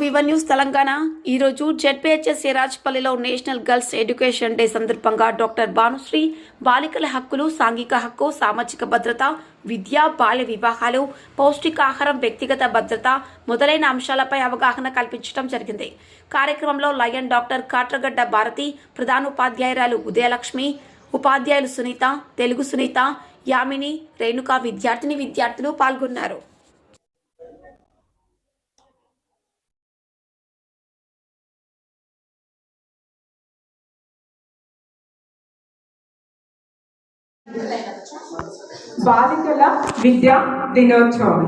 వివన్ news Telangana. ఈరోజు ZPHS సిరాజ్పల్లిలో national girls education day సందర్భంగా డాక్టర్ భానుశ్రీ బాలికల హక్కులు సాంఘిక హక్కు సామాజిక భద్రత విద్య బాల్య వివాహాలు పౌష్టికాహారం వ్యక్తిగత భద్రత మొదలైన అంశాలపై అవగాహన కల్పించడం జరిగింది. కార్యక్రమంలో లయన్ డాక్టర్ కాట్రగడ్డ భారతి ప్రధానోపాధ్యాయురాలు ఉదయలక్ష్మి ఉపాధ్యాయులు సునీత తెలుగు సునీత యామిని రేణుక విద్యార్థిని విద్యార్థులు పాల్గొన్నారు. బాలికల విద్యా దినోత్సవం.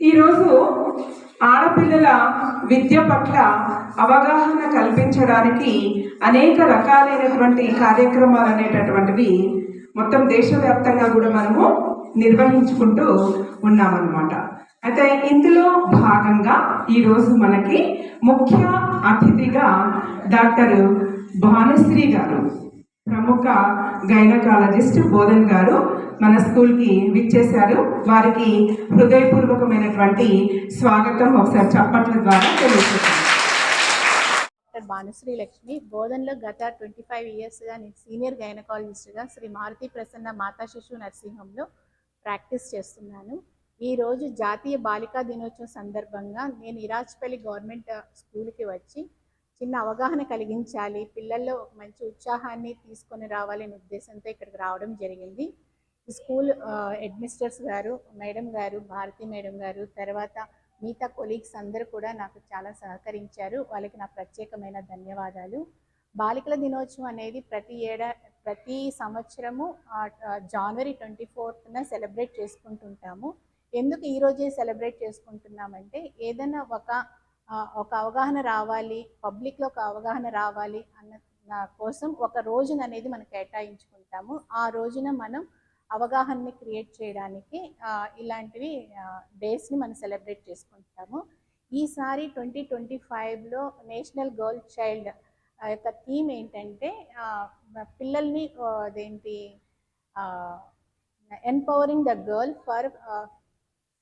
ఈరోజు ఆడపిల్లల విద్య పట్ల అవగాహన కల్పించడానికి అనేక రకాలైనటువంటి కార్యక్రమాలు అనేటటువంటివి మొత్తం దేశవ్యాప్తంగా కూడా మనము నిర్వహించుకుంటూ ఉన్నామన్నమాట. అయితే ఇందులో భాగంగా ఈరోజు మనకి ముఖ్య అతిథిగా డాక్టర్ భానుశ్రీ గారు ప్రముఖ గైనకాలజిస్ట్ బోధన్ గారు మన స్కూల్కి విచ్చేశారు. వారికి హృదయపూర్వకమైనటువంటి స్వాగతం. ఒకసారి చప్పట్ల ద్వారా తెలియజేస్తాను. డాక్టర్ భానుశ్రీ లక్ష్మి బోధన్లో గత ట్వంటీ ఫైవ్ ఇయర్స్గా నేను సీనియర్ గైనకాలజిస్ట్గా శ్రీ మారుతి ప్రసన్న మాతా శిశు నర్సింగ్ హోమ్లో ప్రాక్టీస్ చేస్తున్నాను. ఈరోజు జాతీయ బాలికా దినోత్సవం సందర్భంగా నేను ఇరాజ్పల్లి గవర్నమెంట్ స్కూల్కి వచ్చి చిన్న అవగాహన కలిగించాలి పిల్లల్లో ఒక మంచి ఉత్సాహాన్ని తీసుకొని రావాలనే ఉద్దేశంతో ఇక్కడికి రావడం జరిగింది. స్కూల్ అడ్మినిస్టర్స్ గారు మేడం గారు భారతి మేడం గారు తర్వాత మిగతా కొలీగ్స్ అందరూ కూడా నాకు చాలా సహకరించారు. వాళ్ళకి నా ప్రత్యేకమైన ధన్యవాదాలు. బాలికల దినోత్సవం అనేది ప్రతి ఏడా ప్రతి సంవత్సరము జనవరి ట్వంటీ ఫోర్త్న సెలబ్రేట్ చేసుకుంటుంటాము. ఎందుకు ఈ రోజే సెలబ్రేట్ చేసుకుంటున్నామంటే ఏదైనా ఒక ఒక అవగాహన రావాలి పబ్లిక్లో ఒక అవగాహన రావాలి అన్న కోసం ఒక రోజున అనేది మనం కేటాయించుకుంటాము. ఆ రోజున మనం అవగాహనని క్రియేట్ చేయడానికి ఇలాంటివి డేస్ని మనం సెలబ్రేట్ చేసుకుంటాము. ఈసారి ట్వంటీ ట్వంటీ ఫైవ్లో నేషనల్ గర్ల్ చైల్డ్ యొక్క థీమ్ ఏంటంటే పిల్లల్ని అదేంటి empowering the girl for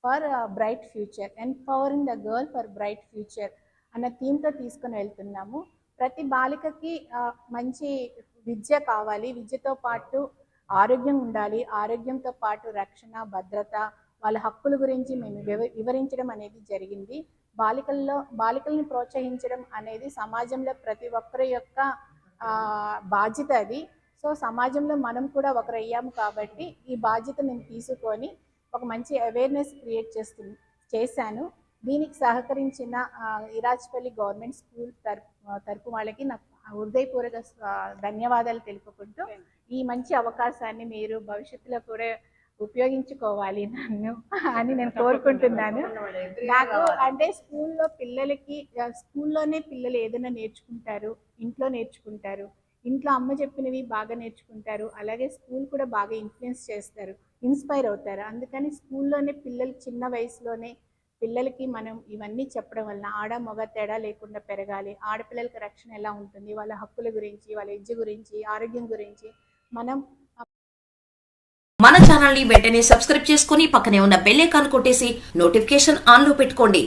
for bright future empowering the girl for bright future అన్న థీమ్తో తీసుకొని వెళ్తున్నాము. ప్రతి బాలికకి మంచి విద్య కావాలి. విద్యతో పాటు ఆరోగ్యం ఉండాలి. ఆరోగ్యంతో పాటు రక్షణ భద్రత వాళ్ళ హక్కుల గురించి మేము వివ- వివరించడం అనేది జరిగింది. బాలికల్లో బాలికల్ని ప్రోత్సహించడం అనేది సమాజంలో ప్రతి ఒక్కరి యొక్క బాధ్యత అది. సో సమాజంలో మనం కూడా ఒకరు అయ్యాము కాబట్టి ఈ బాధ్యత నేను తీసుకొని ఒక మంచి అవేర్నెస్ క్రియేట్ చేస్తు చేశాను. దీనికి సహకరించిన ఇరాజ్పల్లి గవర్నమెంట్ స్కూల్ తరపు తరపు వాళ్ళకి నాకు హృదయపూర్వక ధన్యవాదాలు తెలుపుకుంటూ ఈ మంచి అవకాశాన్ని మీరు భవిష్యత్తులో కూడా ఉపయోగించుకోవాలి నన్ను అని నేను కోరుకుంటున్నాను. నాకు అంటే స్కూల్లో పిల్లలకి స్కూల్లోనే పిల్లలు ఏదైనా నేర్చుకుంటారు ఇంట్లో నేర్చుకుంటారు ఇంట్లో అమ్మ చెప్పినవి బాగా నేర్చుకుంటారు అలాగే స్కూల్ కూడా బాగా ఇన్ఫ్లుయెన్స్ చేస్తారు. ఇన్స్పైర్ అవుతారు. అందుకని స్కూల్లోనే పిల్లలు చిన్న వయసులోనే పిల్లలకి మనం ఇవన్నీ చెప్పడం వలన ఆడ మగ తేడా లేకుండా పెరగాలి. ఆడపిల్లలకి రక్షణ ఎలా ఉంటుంది? వాళ్ళ హక్కుల గురించి వాళ్ళ విద్య గురించి ఆరోగ్యం గురించి మనం మన ఛానల్ని వెంటనే సబ్స్క్రైబ్ చేసుకుని పక్కనే ఉన్న బెల్ ఐకాన్ కొట్టేసి నోటిఫికేషన్ ఆన్లో పెట్టుకోండి.